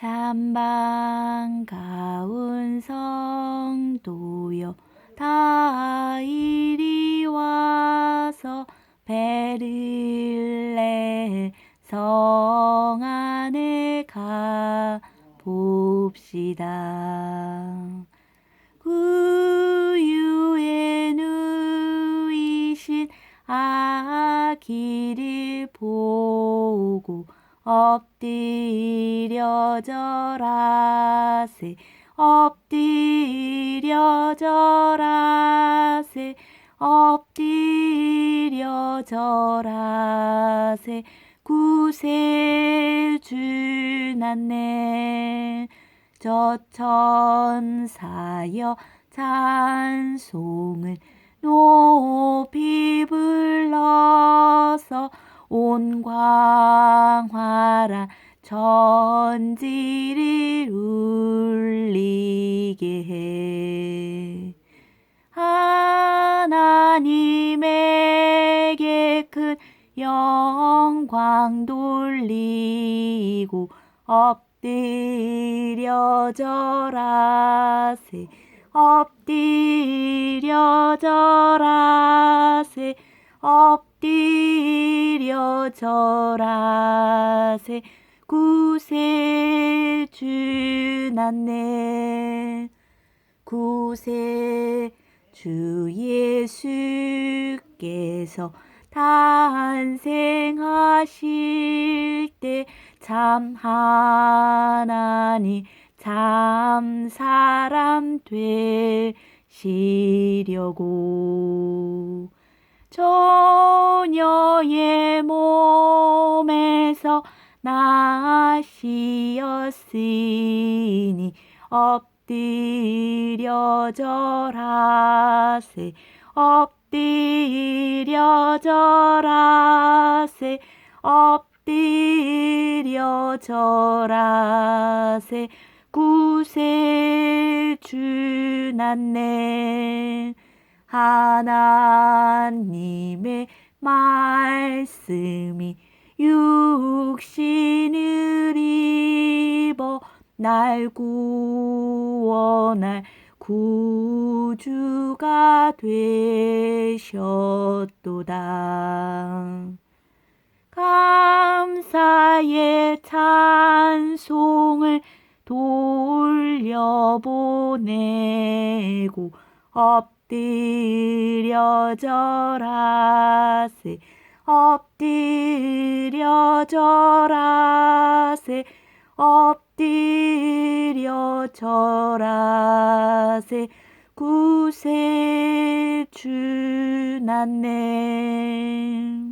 참 반가운 성도여 다 이리 와서 베를레 성 안에 가 봅시다. 구유에 누이신 아기를 보고 엎드려 절하세. 엎드려 절하세. 엎드려 절하세. 구세주 났네 저 천사여 찬송을 높이 불러서 온 광활한 전지를 울리게 해. 하나님에게 큰 영광 돌리고 엎드려 절하세. 엎드려 절하세. 엎드려 절하세 구세주 났네. 구세 주 예수께서 탄생하실 때 참 하나님 참 사람 되시려고. 처녀의 나시었으니 엎드려 절하세 엎드려 절하세 엎드려 절하세. 구세주 났네 하나님의 말씀이 육신을 입어 날 구원할 구주가 되셨도다. 감사의 찬송을 돌려보내고 엎드려 절하세 엎드려 절하세 엎드려 절하세. 구세주 났네